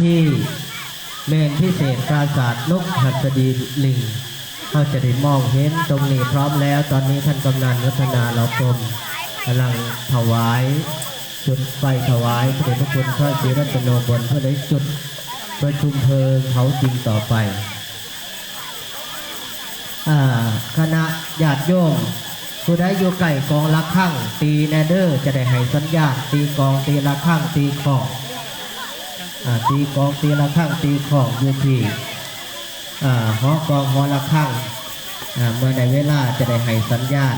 ที่เมนพิเศษปราสาทนกหัสดีลิงเขาจะได้มองเห็นตรงนี้พร้อมแล้ว ตอนนี้ท่านกำนันวัฒนาเรากรมกำลังถวาย จุดไฟถวายพระเดชพระคุณพระศรีรัตนบนเพื่อได้จุดประชุมเพลิงเผาจริงต่อไปอคณะญาติโยมผู้ใดอยู่ใกล้กองละข้างตีแนเดอร์จะได้ให้สัญญาณตีกองตีละข้างตีของ ตีกองตีละข้างตีของอยู่ที่อ่าหอกองหอละข้างเมื่อในเวลาจะได้ให้สัญญาณ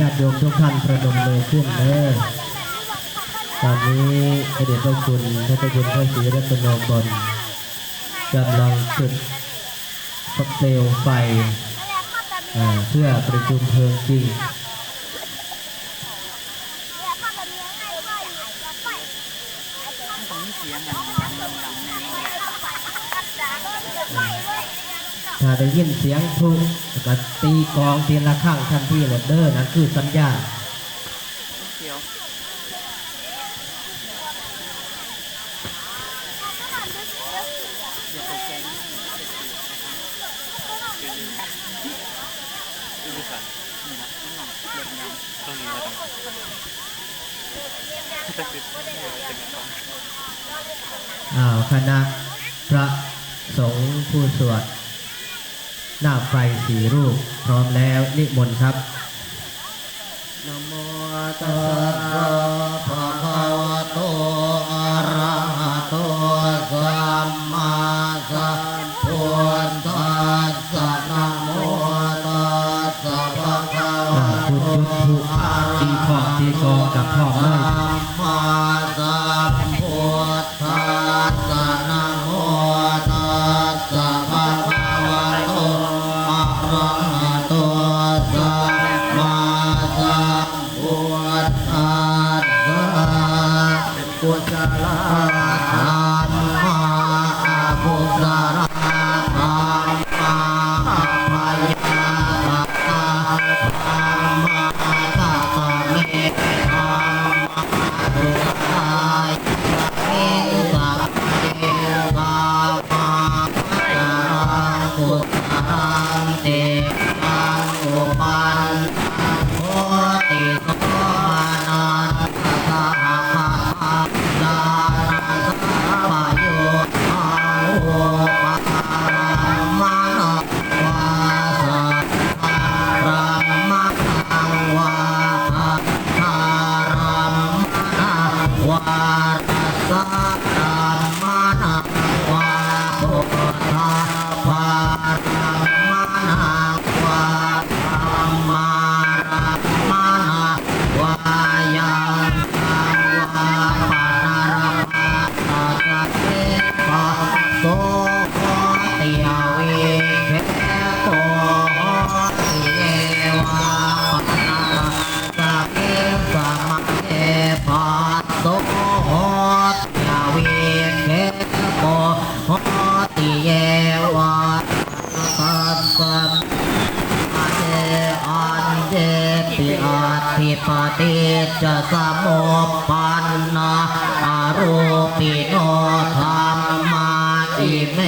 ญาติโยมทุกท่านประดมมือขึ้นเด้อตอนนี้พระเดชพระคุณพระเจ้าคุณพระศรีรัตนบนกำลังจุดสเปลวไฟ เพื่อประชุมเพลิงจริงถ้าได้ยินเสียงพลุก็ตีกองตีละข้างทันทีโหลดเด้อนั่นคือสัญญา ณเดี๋ยวอย่าตกใจนะดูดูกันนี่นะข้างหลังเด็กงามตรงนี้เราต้งจะปิดจะปิดกล้องอ้าวคณะพระสงฆ์ผู้สวดหน้าไฟสีรูปพร้อมแล้วนิมนต์ครับนโมตัสสะ วะโตอะระหะโตตีขอบกับพ่อเลยสัมาสัมพุทธัสสะนะโมตัสสะภะคะวะโตอะระหะโตสัมมาสัมพุทธัสสะกุศลา ธิปติจะสมบปปันนาอารูปิโนธรรมาอิเม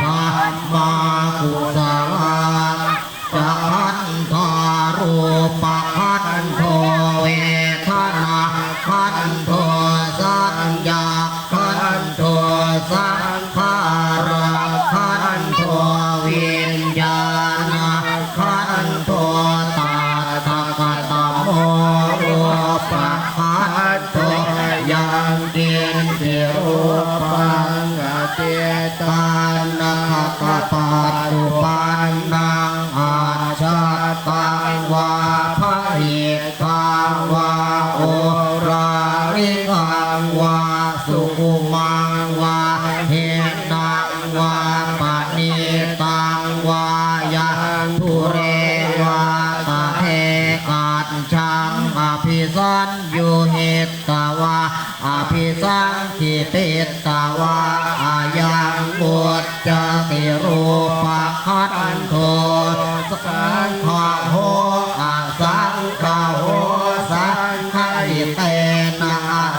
ธรรมากุส คิเตตวาอายังบุตจะติรูปคัตันโทสังขโหสังขโหสังขยิเตนะ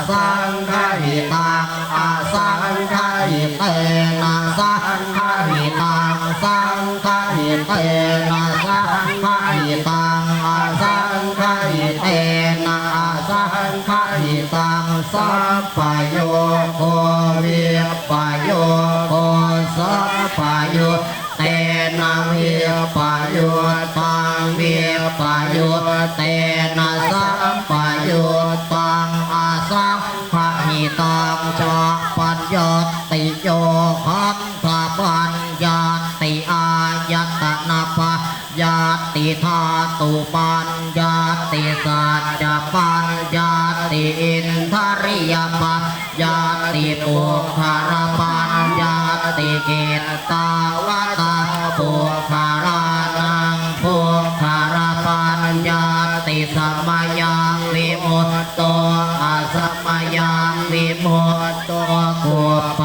สังขยิตังาสังขยิเตนะสังขยิตังสังขยิเตนะ ปโยโควิปโยโคสัพโยเตนะวิปโยตังวิปโยเตนะสัพโยตังอาสัพะหิตังจัปัญญติโยคังพระปัญญาติอายตนาปญาติธาตุปัญญาติสัจปัญญาิอินทริยปัญติปุคารปัญญาติกินตาวตาปุคารานังปุคารปัญญาติสมัยังวิมุตโตอาสมัยังวิมุตโตกุป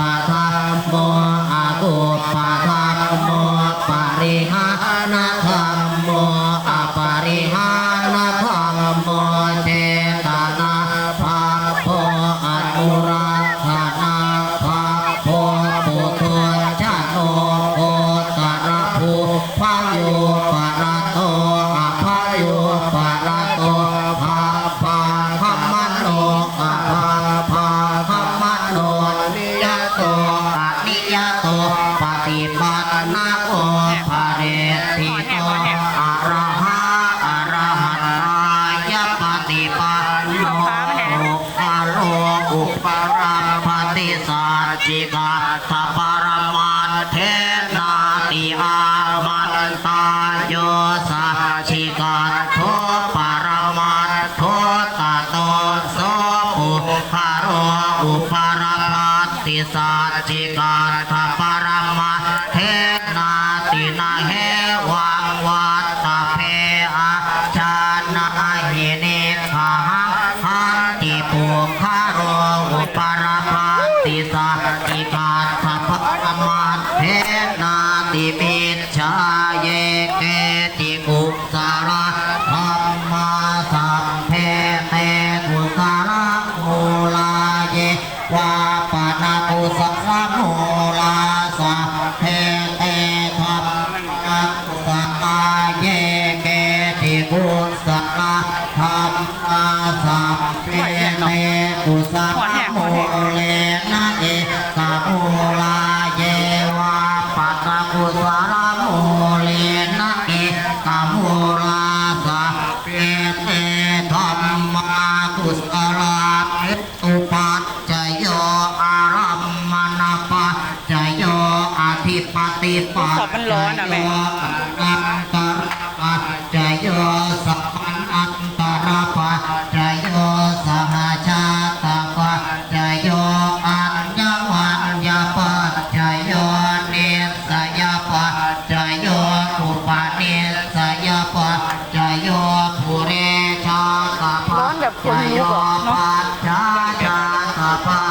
จิมาสัพ จฉาเยเกติกุสระธรรมาสัมเพเตกุสระโมลาเยวาปนากุสัสโมลาสัเพเตธรรมากุสายเกติกุสาธรรมาสัมเพเตกุสา 打八